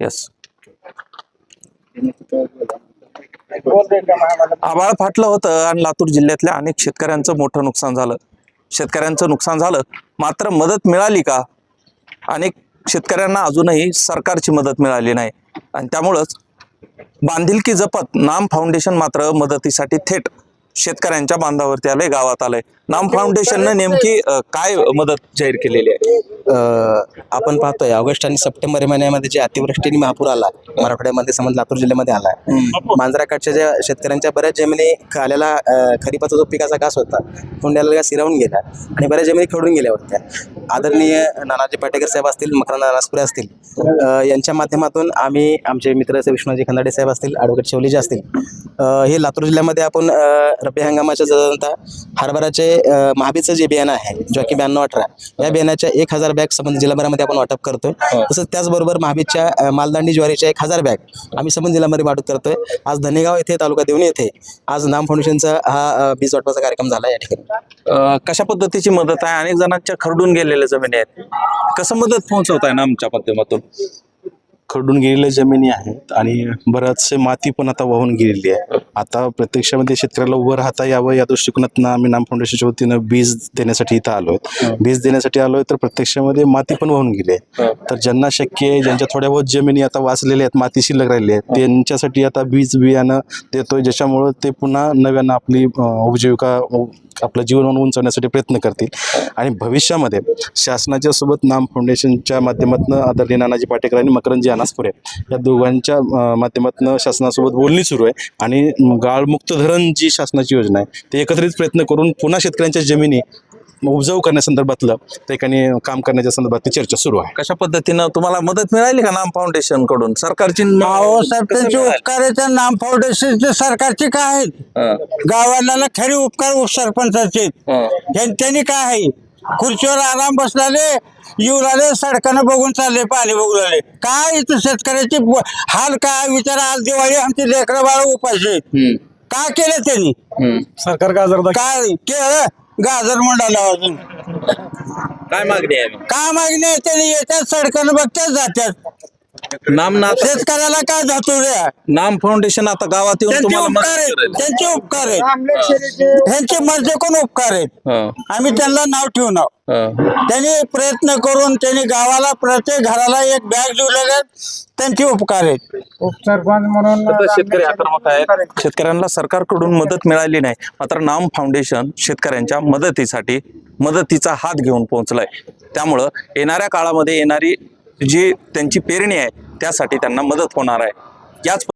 Yes आबाळ फाटलं होतं आणि लातूर जिल्ह्यातल्या अनेक शेतकऱ्यांचं मोठं नुकसान झालं. शेतकऱ्यांचं नुकसान झालं. मात्र मदत मिळाली का? अनेक शेतकऱ्यांना अजूनही सरकारची मदत मिळाली नाही. आणि त्यामुळंच बांधिलकी जपत नाम फाउंडेशन मात्र मदतीसाठी थेट शेतकऱ्यांच्या बांधावरती आलंय गावात आलंय. नाम फाउंडेशननं नेमकी काय मदत जाहीर केलेली आहे? आपण पाहतोय ऑगस्ट आणि सप्टेंबर महिन्यामध्ये जे अतिवृष्टीने महापूर आला मराठवाड्यामध्ये समज लातूर जिल्ह्यामध्ये आला. मांजराकाठच्या ज्या शेतकऱ्यांच्या बऱ्याच जमिनी खाल्याला खरीपाचा जो पिकाचा घास होता तोंड्याला सिरावून गेला आणि बऱ्याच जमिनी खडून गेल्या होत्या. आदरणीय नानाजी पाटेकर साहेब असतील मकरंद नानासपुरे असतील यांच्या माध्यमातून आम्ही आमचे मित्र विष्णूजी खंदाडे साहेब असतील ॲडव्होकेट शेवलीजी असतील हे लातूर जिल्ह्यामध्ये आपण रब्बी हंगामाच्या जवळता हरभराचे महाबीचं जे बियाणं आहे जो की ब्याण्णव अठरा या बियाण्याच्या एक हजार बॅग संबंधित जिल्हाभरामध्ये आपण वाटप करतोय. तसंच त्याचबरोबर महाबीजच्या मालदांडी ज्वारीच्या एक हजार बॅग आम्ही संबंधित जिल्ह्यामध्ये वाटप करतोय. आज धनेगाव येथे तालुका देवणी येथे आज नाम फाउंडेशनचा हा बीज वाटपाचा कार्यक्रम झाला या ठिकाणी. कशा पद्धतीची मदत आहे? अनेक जणांच्या खरडून गेलेल्या जमिनी आहेत. कसं मदत पोहोचवताय ना आमच्या माध्यमातून? खरडून गेलेल्या जमिनी आहेत आणि बराचसे माती पण आता वाहून गेलेली आहे. आता प्रत्यक्षामध्ये शेतकऱ्याला उभं राहता यावं या दृष्टिकोनातनं आम्ही नाम फाउंडेशनच्या वतीनं बीज देण्यासाठी इथं आलोय बीज देण्यासाठी आलोय तर प्रत्यक्षामध्ये माती पण वाहून गेली आहे. तर ज्यांना शक्य आहे ज्यांच्या थोड्या बहुत जमिनी आता वाचलेल्या आहेत माती शिल्लक राहिली आहेत त्यांच्यासाठी आता बीज बियाणं देतोय ज्याच्यामुळं ते पुन्हा नव्यानं आपली उपजीविका आपलं जीवनमान उंचवण्यासाठी प्रयत्न करतील. आणि भविष्यामध्ये शासनाच्या सोबत नाम फाउंडेशनच्या माध्यमातून आदरणीय नानाजी पाटेकर आणि मकरंजी अनासपुरे या दोघांच्या माध्यमातून शासनासोबत बोलणी सुरू आहे. आणि गाळमुक्त धरण जी शासनाची योजना आहे ते एकत्रित प्रयत्न करून पुन्हा शेतकऱ्यांच्या जमिनी उपजाऊ करण्यासंदर्भातलं त्या ठिकाणी काम करण्याच्या संदर्भातली चर्चा सुरू आहे कशा पद्धतीनं तुम्हाला मदत मिळाली का नाम फाउंडेशनकडून सरकारची अहो साहेब कसं त्यांचे मिळाली? उपकार आहेत त्या नाम फाउंडेशनचे सरकारचे काय आहेत हं, गावाला खरे उपकार उपसरपंचाचे आहेत. हं. त्यां- त्यांनी काय आहे खुर्चीवर आराम बसलाले येऊ राहिले सडकानं बघून चालले पाणी बघून राहिले काय इथं शेतकऱ्याचे ब- हाल काय विचार आज दिवाळी आमची लेकरं बाळ उपाशी आहेत. हं, काय केलं त्यांनी हं. सरकार गाजर काय केलं गाजर मंडाला अजून. काय मागणी आहे मग? काय मागणी आहे? त्यांनी येतात सडकानं बघतात जातात. नाम ना शेतकऱ्याला काय जातो रे? नाम फाउंडेशन आता गावात येऊन त्यांचे तुम्हाला उपकार मदत आहेत. करेल. त्यांचे उपकार आहेत. ह्यांचे मर्जे कोण उपकार आहेत? हं, आम्ही त्यांना नाव ठेवू नाव हं. त्यांनी प्रयत्न करून त्यांनी गावाला प्रत्येक घराला एक बॅग दिलेले आहेत त्यांचे उपकार आहेत. उपसरपंच म्हणून आता शेतकरी आक्रमक आहेत. शेतकऱ्यांना सरकारकडून मदत मिळाली नाही. मात्र नाम फाउंडेशन शेतकऱ्यांच्या मदतीसाठी मदतीचा हात घेऊन पोहोचलाय. त्यामुळं येणाऱ्या काळामध्ये येणारी जी त्यांची पेरणी आहे त्यासाठी त्यांना मदत होणार आहे. याच